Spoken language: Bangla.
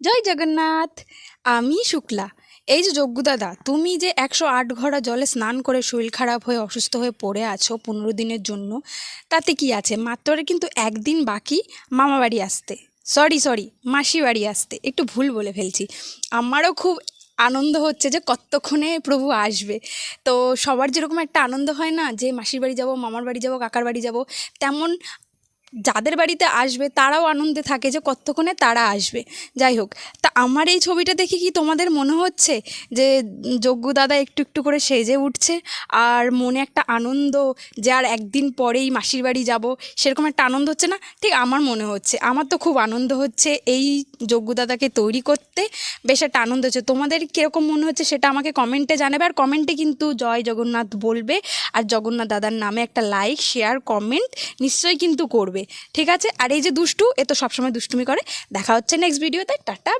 জয় জগন্নাথ, আমি শুক্লা। এই যে যজ্ঞ দাদা তুমি যে একশো আট ঘড়া জলে স্নান করে শরীর খারাপ হয়ে, অসুস্থ হয়ে পড়ে আছো পনেরো দিনের জন্য, তাতে কি আছে? মাত্র কিন্তু একদিন বাকি, মামা বাড়ি আসতে। সরি সরি মাসি বাড়ি আসতে। একটু ভুল বলে ফেলছি। আমারও খুব আনন্দ হচ্ছে যে কতক্ষণে প্রভু আসবে। তো সবার যেরকম একটা আনন্দ হয় না যে মাসির বাড়ি যাব, মামার বাড়ি যাব, কাকার বাড়ি যাব, তেমন যাদের বাড়িতে আসবে তারাও আনন্দে থাকে যে কতক্ষণে তারা আসবে। যাই হোক, তা আমার এই ছবিটা দেখে কি তোমাদের মনে হচ্ছে যে যজ্ঞ দাদা একটু একটু করে সেজে উঠছে? আর মনে একটা আনন্দ যে আর একদিন পরেই মাসির বাড়ি যাব, সেরকম একটা আনন্দ হচ্ছে না? ঠিক আমার মনে হচ্ছে। আমার তো খুব আনন্দ হচ্ছে এই যজ্ঞ দাদাকে তৈরি করতে। বেশ একটা আনন্দ হচ্ছে। তোমাদের কীরকম মনে হচ্ছে সেটা আমাকে কমেন্টে জানাবে। আর কমেন্টে কিন্তু জয় জগন্নাথ বলবে। আর জগন্নাথ দাদার নামে একটা লাইক শেয়ার কমেন্ট নিশ্চয়ই কিন্তু করবে। ঠিক আছে? আর এই যে দুষ্টু, এ তো সবসময় দুষ্টুমি করে। দেখা হচ্ছে নেক্সট ভিডিওতে টাটা